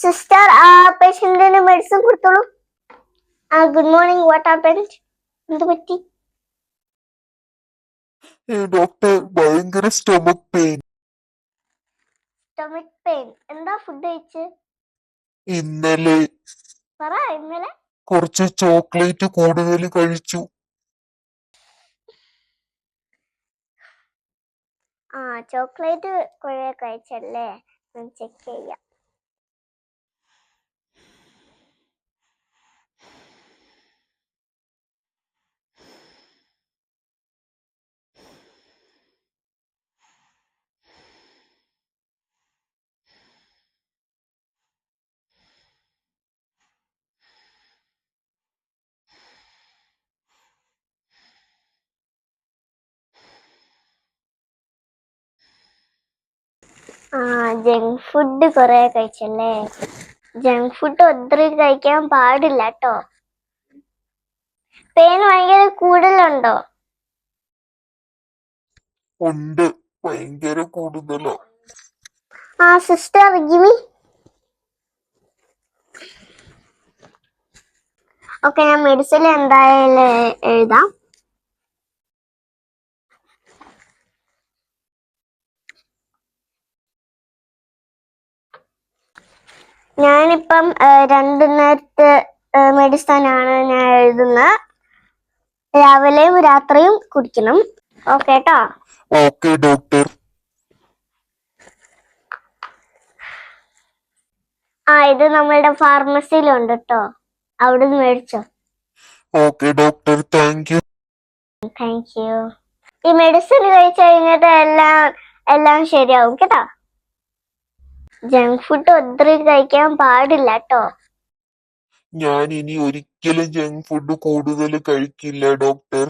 Sister ആ പേഷ്യന്റിന് medicine കൊടുത്തോളൂ. ആ ഗുഡ് മോർണിംഗ് വാട്ട് ഹാപ്പൻഡ് എന്ത് പറ്റി? ഡോക്ടർ ഭയങ്കര സ്റ്റൊമക് പെയിൻ സ്റ്റൊമക് പെയിൻ എന്താ ഫുഡ് കഴിച്ച്? ഇന്നലെ പറ ഇന്നലെ? കുറച്ച് ചോക്ലേറ്റ് കൂടുതൽ കഴിച്ചു. ആ ചോക്ലേറ്റ് കുറെ കഴിച്ചല്ലേ? ചെക്ക് ചെയ്യാം. ആ ജങ്ക് ഫുഡ് കുറെ കഴിച്ചല്ലേ? ജങ്ക് ഫുഡ് ഒത്തിരി കഴിക്കാൻ പാടില്ല കേട്ടോ പെയിൻ ഭയങ്കര കൂടുതലുണ്ടോ? ഉണ്ട്. ഭയങ്കര കൂടുതലാ. ആ സിസ്റ്റർ ഗിമി ഓക്കെ ഞാൻ മെഡിസിൻ എന്തായാലും എഴുതാം. ഞാനിപ്പം രണ്ടു നേരത്തെ മെഡിസിനാണ് ഞാൻ എഴുതുന്നത് രാവിലെയും രാത്രിയും കുടിക്കണം. ഓക്കെ കേട്ടോ ഓക്കെ ഡോക്ടർ. ആ ഇത് നമ്മളുടെ ഫാർമസിയിലുണ്ട് കേട്ടോ അവിടെ നിന്ന് മേടിച്ചോ. Okay doctor. Thank you. Thank you. ഈ മെഡിസിൻ കഴിച്ചു കഴിഞ്ഞിട്ട് എല്ലാം എല്ലാം ശരിയാവും. കേട്ടോ. ജങ്ക് ഫുഡ് ഒത്തിരി കഴിക്കാൻ പാടില്ല കേട്ടോ ഞാൻ ഇനി ഒരിക്കലും ജങ്ക് ഫുഡ് കൂടുതൽ കഴിക്കില്ല ഡോക്ടർ